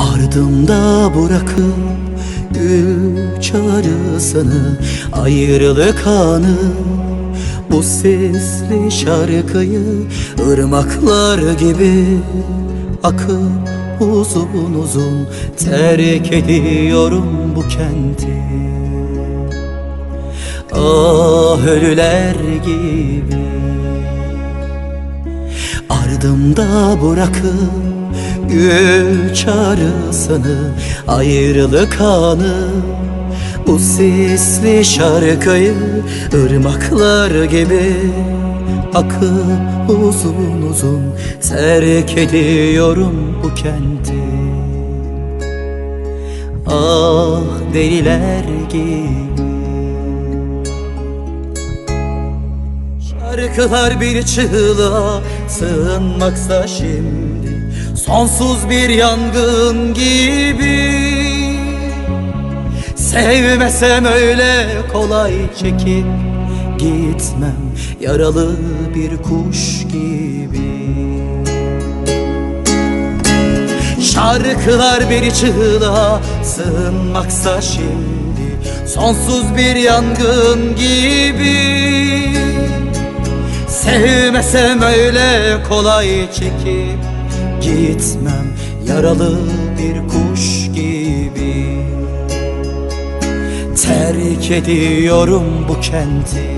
Ardımda bırakıp gül çağrısını Ayrılık anı. Bu sesli şarkıyı ırmaklar gibi Akıp uzun uzun terk ediyorum bu kenti. Ah ölüler gibi. Ardımda bırakıp gül çağrısını Ayrılık anı. Bu sesli şarkıyı ırmaklar gibi Akıp uzun uzun terk ediyorum bu kenti. Ah deliler gibi. Şarkılar bir çığlığa sığınmaksa şimdi Sonsuz bir yangın gibi. Sevmesem öyle kolay çekip gitmem. Yaralı bir kuş gibi. Şarkılar bir çığlığa sığınmaksa şimdi. Sonsuz bir yangın gibi. Sevmesem öyle kolay çekip gitmem. Yaralı bir kuş gibi. Terk ediyorum bu kenti.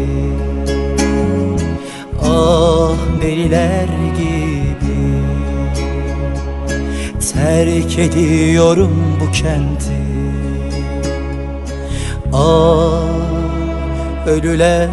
Ah deliler gibi. Terk ediyorum bu kenti. Ah ölüler